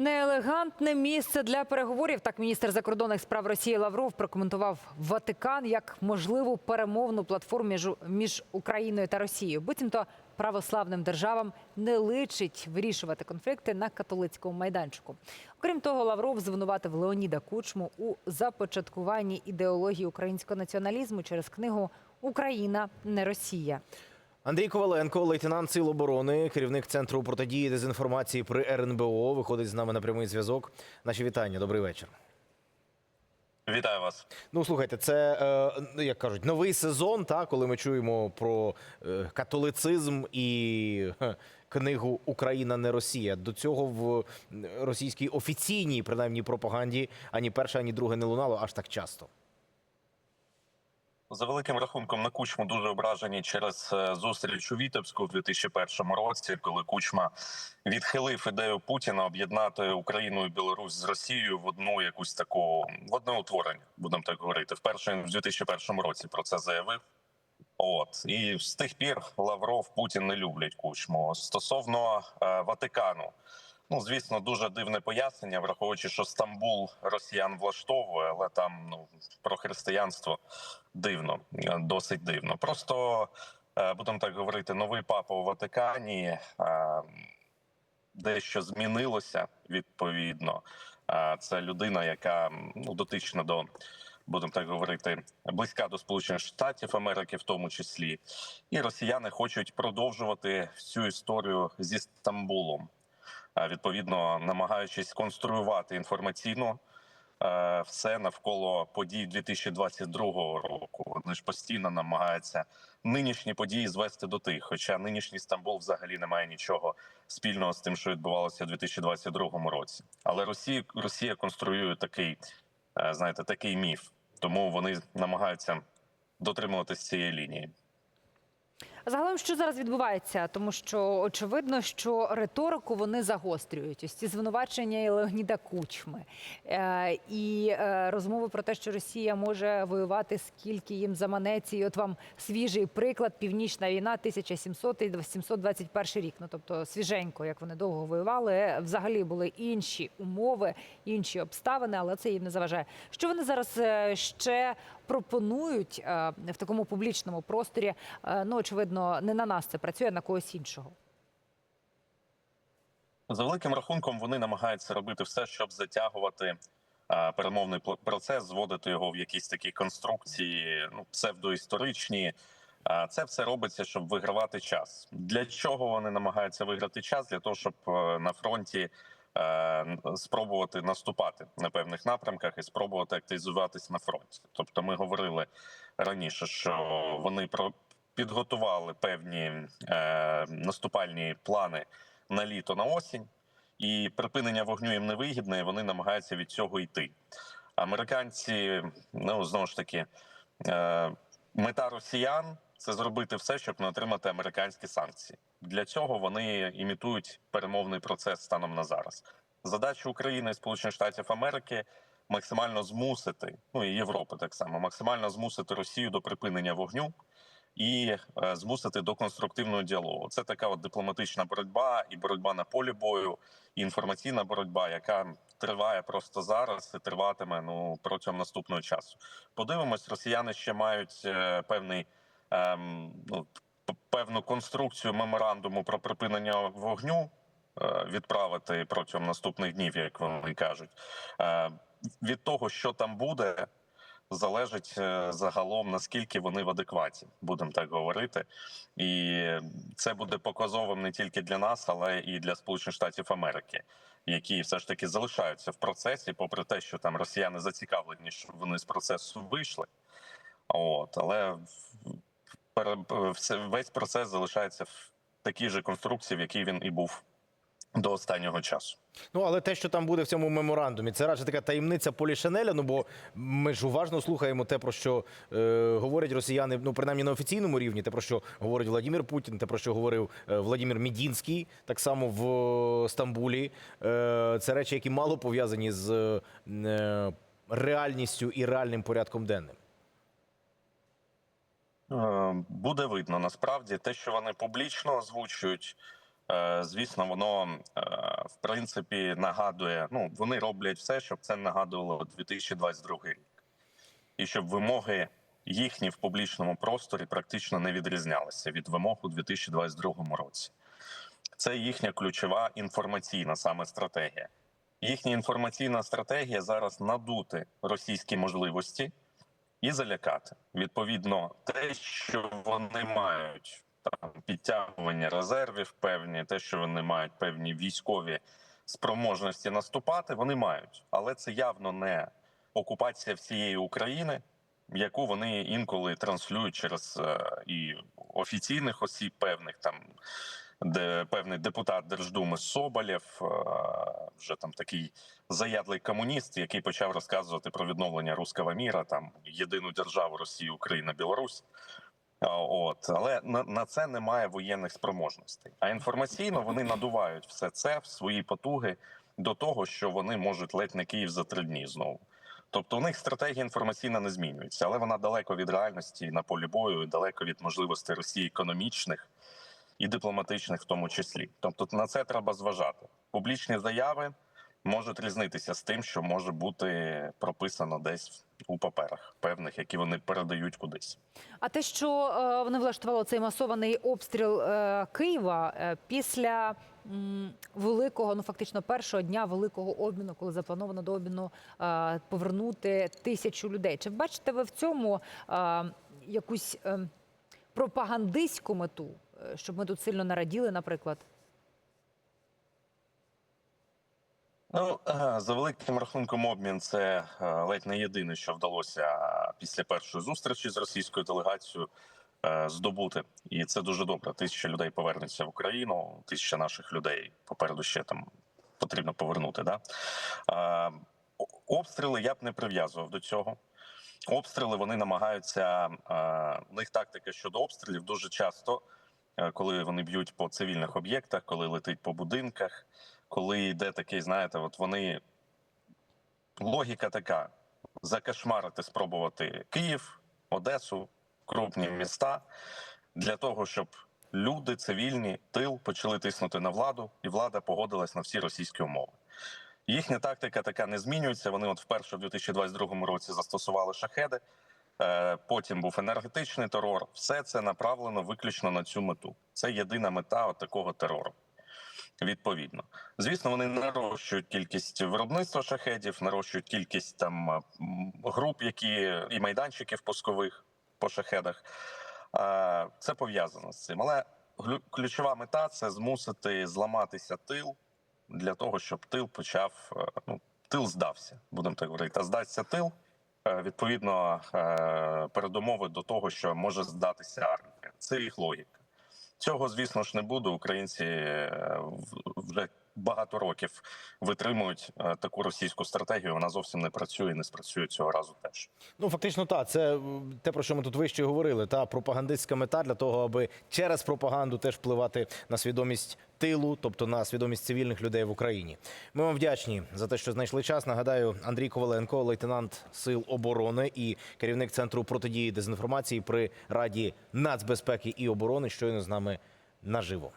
Неелегантне місце для переговорів. Так міністр закордонних справ Росії Лавров прокоментував Ватикан як можливу перемовну платформу між, між Україною та Росією. Буцімто православним державам не личить вирішувати конфлікти на католицькому майданчику. Окрім того, Лавров звинуватив Леоніда Кучму у започаткуванні ідеології українського націоналізму через книгу Україна не Росія. Андрій Коваленко, лейтенант Сил оборони, керівник центру протидії дезінформації при РНБО, виходить з нами на прямий зв'язок. Наші вітання. Добрий вечір. Вітаю вас. Ну слухайте, це е, ну, як кажуть, новий сезон, та коли ми чуємо про е, католицизм і книгу Україна не Росія. До цього в російській офіційній, принаймні, пропаганді ані перше, ані друге не лунало аж так часто. За великим рахунком на Кучму дуже ображені через е, зустріч у Вітебську в 2001 році, коли Кучма відхилив ідею Путіна об'єднати Україну і Білорусь з Росією в одну якусь таку в одне утворення, будемо так говорити. Вперше в 2001 році про це заявив. От і з тих пір Лавров Путін не люблять Кучму стосовно е, Ватикану. Ну, звісно, дуже дивне пояснення, враховуючи, що Стамбул росіян влаштовує, але там ну про християнство дивно, е, досить дивно. Просто е, будемо так говорити, новий папа у Ватикані е, дещо змінилося відповідно. Це людина, яка ну дотична до. Будемо так говорити, близька до Сполучених Штатів Америки, в тому числі, і росіяни хочуть продовжувати всю історію зі Стамбулом відповідно намагаючись конструювати інформаційно е, все навколо подій 2022 року. Вони ж постійно намагаються нинішні події звести до тих. Хоча нинішній Стамбул взагалі не має нічого спільного з тим, що відбувалося у 2022 році. Але Росія Росія конструює такий, е, знаєте, такий міф, тому вони намагаються дотримуватися цієї лінії. Загалом, що зараз відбувається, тому що очевидно, що риторику вони загострюють. Ось ці звинувачення і Леоніда Кучми е, і е, розмови про те, що Росія може воювати скільки їм заманеться. І от вам свіжий приклад: Північна війна, 1700 і 721 рік. Ну тобто свіженько, як вони довго воювали. Взагалі були інші умови, інші обставини, але це їм не заважає. Що вони зараз е, ще пропонують е, в такому публічному просторі? Е, Ну очевидно, не на нас це працює, а на когось іншого. За великим рахунком вони намагаються робити все, щоб затягувати е, перемовний процес, зводити його в якісь такі конструкції, ну псевдоісторичні. Це все робиться, щоб вигравати час. Для чого вони намагаються виграти час? Для того, щоб на фронті спробувати наступати на певних напрямках і спробувати активізуватись на фронті. Тобто, ми говорили раніше, що вони про підготували певні е, наступальні плани на літо на осінь, і припинення вогню їм не вигідне, і вони намагаються від цього йти. Американці, ну знову ж таки, е, мета росіян це зробити все, щоб не отримати американські санкції. Для цього вони імітують перемовний процес станом на зараз. Задача України і Сполучених Штатів Америки максимально змусити, ну і Європи так само, максимально змусити Росію до припинення вогню і е, змусити до конструктивного діалогу. Це така от дипломатична боротьба і боротьба на полі бою, і інформаційна боротьба, яка триває просто зараз і триватиме ну протягом наступного часу. Подивимось, росіяни ще мають е, певний ем, ну, певну конструкцію меморандуму про припинення вогню. е, Відправити протягом наступних днів, як вони кажуть, Е, від того, що там буде, залежить е, загалом наскільки вони в адекваті, будемо так говорити, і це буде показовим не тільки для нас, але і для Сполучених Штатів Америки, які все ж таки залишаються в процесі, попри те, що там росіяни зацікавлені, щоб вони з процесу вийшли. От але весь процес залишається в такій же конструкції, в якій він і був до останнього часу. Ну але те, що там буде в цьому меморандумі, це радше така таємниця Полі Шанеля. Ну бо ми ж уважно слухаємо те, про що е, говорять росіяни, ну принаймні на офіційному рівні, те про що говорить Владимир Путін, те про що говорив е, Владимир Мідінський, так само в е, Стамбулі. Е, це речі, які мало пов'язані з е, реальністю і реальним порядком денним. Е, Буде видно насправді те, що вони публічно озвучують, е, звісно, воно е, в принципі нагадує. Ну вони роблять все, щоб це нагадувало 2022 рік, і щоб вимоги їхні в публічному просторі практично не відрізнялися від вимог у 2022 році. Це їхня ключова інформаційна саме стратегія. Їхня інформаційна стратегія зараз надути російські можливості і залякати. Відповідно, те, що вони мають там підтягування резервів, певні, те, що вони мають певні військові спроможності наступати, вони мають, але це явно не окупація всієї України, яку вони інколи транслюють через е, і офіційних осіб, певних там. Де певний депутат Держдуми Соболєв, е, вже там такий заядлий комуніст, який почав розказувати про відновлення руського міра, там єдину державу Росії, Україна, Білорусь. От але на, на це немає воєнних спроможностей. А інформаційно вони надувають все це в свої потуги до того, що вони можуть ледь не Київ за три дні знову. Тобто у них стратегія інформаційна не змінюється, але вона далеко від реальності на полі бою, далеко від можливостей Росії економічних і дипломатичних, в тому числі. Тобто на це треба зважати. Публічні заяви можуть різнитися з тим, що може бути прописано десь у паперах певних, які вони передають кудись. А те, що е, вони влаштували цей масований обстріл е, Києва е, після великого, ну фактично першого дня великого обміну, коли заплановано до обміну повернути тисячу людей. Чи бачите ви в цьому якусь е, пропагандистську мету, щоб ми тут сильно нараділи, наприклад? Ну е, за великим рахунком, обмін це е, ледь не єдине, що вдалося після першої зустрічі з російською делегацією е, здобути, і це дуже добре. Тисяча людей повернеться в Україну. Тисяча наших людей попереду ще там потрібно повернути. Да? Обстріли я б не прив'язував до цього. Обстріли вони намагаються. У них тактика щодо обстрілів дуже часто, коли вони б'ють по цивільних об'єктах, коли летить по будинках коли йде такий, знаєте, от вони логіка така: закашмарити, спробувати Київ, Одесу, крупні міста для того, щоб люди цивільні, тил почали тиснути на владу, і влада погодилась на всі російські умови. Їхня тактика така не змінюється. Вони, от вперше в 2022 році застосували шахеди. Е, Потім був енергетичний терор. Все це направлено виключно на цю мету. Це єдина мета от такого терору. Відповідно, звісно, вони нарощують кількість виробництва шахедів, нарощують кількість там груп, які і майданчиків пускових по шахедах. Е, Це пов'язано з цим. Але ключова мета це змусити зламатися тил для того, щоб тил почав е, ну, тил здався, будемо так говорити. А здасться тил. Е, Відповідно, е, передумови до того, що може здатися армія. Це їх логіка. Цього, звісно ж, не буде. Українці е, вже багато років витримують е, таку російську стратегію. Вона зовсім не працює і не спрацює цього разу теж. Ну фактично, так. Це те, про що ми тут вище говорили. Та пропагандистська мета для того, аби через пропаганду теж впливати на свідомість тилу, тобто на свідомість цивільних людей в Україні. Ми вам вдячні за те, що знайшли час. Нагадаю, Андрій Коваленко, лейтенант сил оборони і керівник центру протидії дезінформації при Раді нацбезпеки і оборони, щойно з нами наживо.